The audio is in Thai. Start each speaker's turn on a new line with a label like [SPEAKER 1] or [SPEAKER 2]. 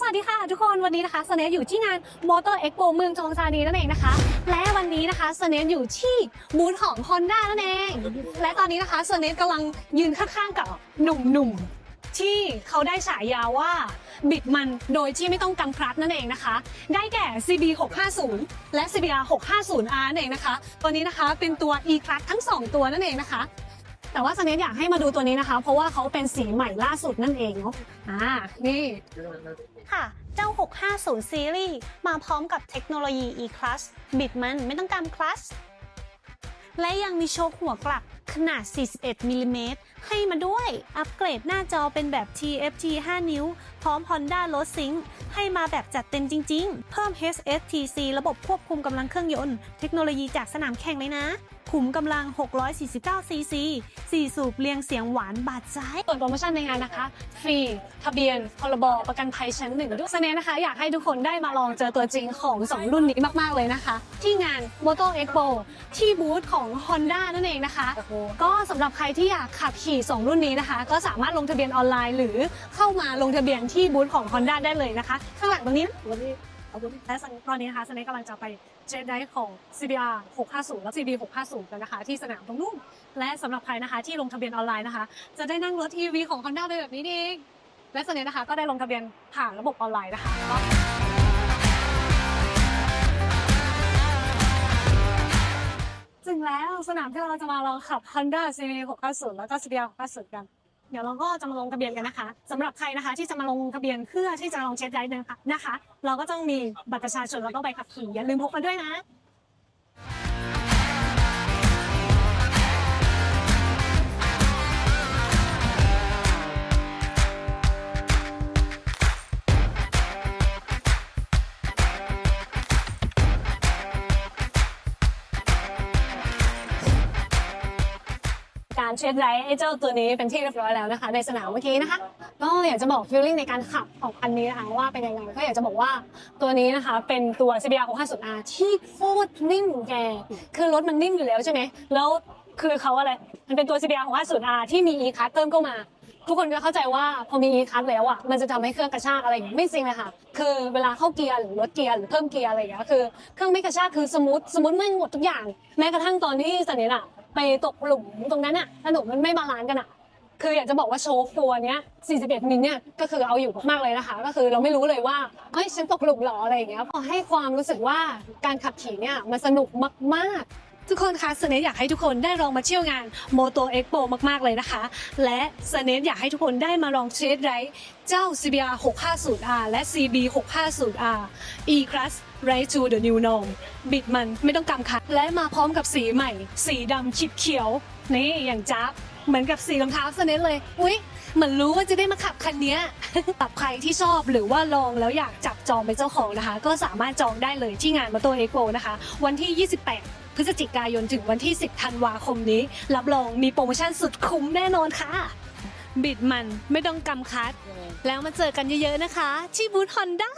[SPEAKER 1] สวัสดีค่ะทุกคนวันนี้นะคะสเนทอยู่ที่งาน Motor Expo เมืองทองธานีนั่นเองนะคะ และวันนี้นะคะสเนทอยู่ที่บูธของ Honda นั่นเอง และตอนนี้นะคะสเนทกำลังยืนข้างๆกับหนุ่มๆ ที่เขาได้ฉายาว่าบิดมันโดยที่ไม่ต้องกำคลัตช์นั่นเองนะคะ ได้แก่ CB 650และ CBR 650R นั่นเองนะคะ ตัวนี้นะคะเป็นตัว e class ทั้ง 2 ตัวนั่นเองนะคะ แต่ว่าสเนทอยากให้มาดูตัวนี้นะคะ เพราะว่าเขาเป็นสีใหม่ล่าสุดนั่นเองเนาะอ่านี่
[SPEAKER 2] ค่ะ เจ้า 650 ซีรีส์มาพร้อมกับเทคโนโลยี e-class บิดมันไม่ต้องการคลัสและยังมีโชคหัวกลับ ขนาด 41มิลลิเมตรให้มาด้วย อัปเกรดหน้าจอเป็นแบบ TFT 5 นิ้ว พร้อม Honda Road Sync ให้มาแบบจัดเต็มจริง ๆ เพิ่ม HSTC ระบบควบคุมกำลังเครื่องยนต์ เทคโนโลยีจากสนามแข่งเลยนะขุมกำลัง 649 cc 4สูบเรียงเสียงหวานบาดใจ
[SPEAKER 1] ส่วนโปรโมชั่นในงานนะคะ ฟรี ทะเบียน พรบ ประกันภัยชั้นหนึ่งด้วยเสน่นะคะ อยากให้ทุกคนได้มาลองเจอตัวจริงของ 2 รุ่นนี้มาก ๆ เลยนะคะ ที่งาน Moto Expo ที่บูธของ Honda นั่นเองนะคะก็สำหรับใครที่อยากขับขี่ 2 รุ่นนี้นะคะ ก็สามารถลงทะเบียนออนไลน์ หรือเข้ามาลงทะเบียนที่บูธของ Honda ได้เลยนะคะ ข้างหลังตรงนี้นะและตอนนี้นะคะสเนกกำลังจะไปเจนได้ของ CBR 650 และ CB 650กันนะคะ ที่สนามตรงนู้นและสำหรับใครนะคะที่ลงทะเบียนออนไลน์นะคะ จะได้นั่งรถ EV ของ Honda ไปแบบนี้นี่เองและส่วนนี้นะคะก็ได้ลงทะเบียนผ่านระบบออนไลน์นะคะ สนามที่เราจะมาลองขับ Honda CB 690แล้วก็ CBR 690กัน เดี๋ยวเราก็จะมาลงทะเบียนกันนะคะสำหรับใครนะคะ ที่จะมาลงทะเบียนเพื่อที่จะลองเช็คไดรฟ์นะคะนะคะเราก็ต้องมีบัตรประชาชนแล้วก็ใบขับขี่อย่าลืมพกมาด้วยนะ การเช็คไรฟ์ไอ้เจ้าตัวนี้เป็นที่เรียบร้อยแล้วนะคะ ในสนามเมื่อกี้นะคะ ก็อยากจะบอกฟีลลิ่งในการขับของอันนี้นะคะว่าเป็นยังไงก็อยากจะบอกว่าตัวนี้นะคะ เป็นตัว CBR 650R ที่โคตรนิ่งแกคือรถมันนิ่งอยู่แล้วใช่ไหมแล้วคือเขาอะไร มันเป็นตัว CBR 650R ที่มี e card เติมเข้ามา ทุกคนก็เข้าใจว่าพอมี e card แล้วอะ มันจะทำให้เครื่องกระชากอะไรอย่างเงี้ยไม่จริงเลยค่ะ คือเวลาเข้าเกียร์หรือลดเกียร์หรือเพิ่มเกียร์อะไรอย่างเงี้ยคือเครื่องไม่กระชากคือสมูทสมูทไม่หมดทุกอย่าง แม้กระทั่งตอนที่สนิทอะ ไปตกหลุมตรงนั้นอะถนนมันไม่บาลานซ์กันอะคืออยากจะบอกว่าโชว์ตัวเนี้ย 41 มิลเนี่ยก็คือเอาอยู่มากเลยนะคะ ก็คือเราไม่รู้เลยว่าเฮ้ยฉันตกหลุมหรออะไรอย่างเงี้ยพอให้ความรู้สึกว่าการขับขี่เนี่ยมันสนุกมากๆ ทุกคนคะสเนตอยากให้ทุกคนได้ลองมาเที่ยวงานโมโตเอ็กโปมากๆเลยนะคะ และสเนตอยากให้ทุกคนได้มาลองเทสไรเจ้า CBR 650R และ CB 650R E-Class Right to the New Norm บิดมันไม่ต้องกำคัดและมาพร้อมกับสีใหม่ สีดำคิดเขียว นี่อย่างจับ เหมือนกับสีรองเท้าสเนทเลย อุ๊ย เหมือนรู้ว่าจะได้มาขับคันนี้ยสำหรับใครที่ชอบหรือว่าลองแล้วอยากจับจองเป็นเจ้าของนะคะ ก็สามารถจองได้เลยที่งาน Moto Expo นะคะ วันที่ 28 พฤศจิกายนถึงวันที่ 10 ธันวาคมนี้ รับรองมีโปรโมชั่นสุดคุ้มแน่นอนค่ะ บิดมันไม่ต้องกำคัด แล้วมาเจอกันเยอะๆนะคะ ที่บูธ Honda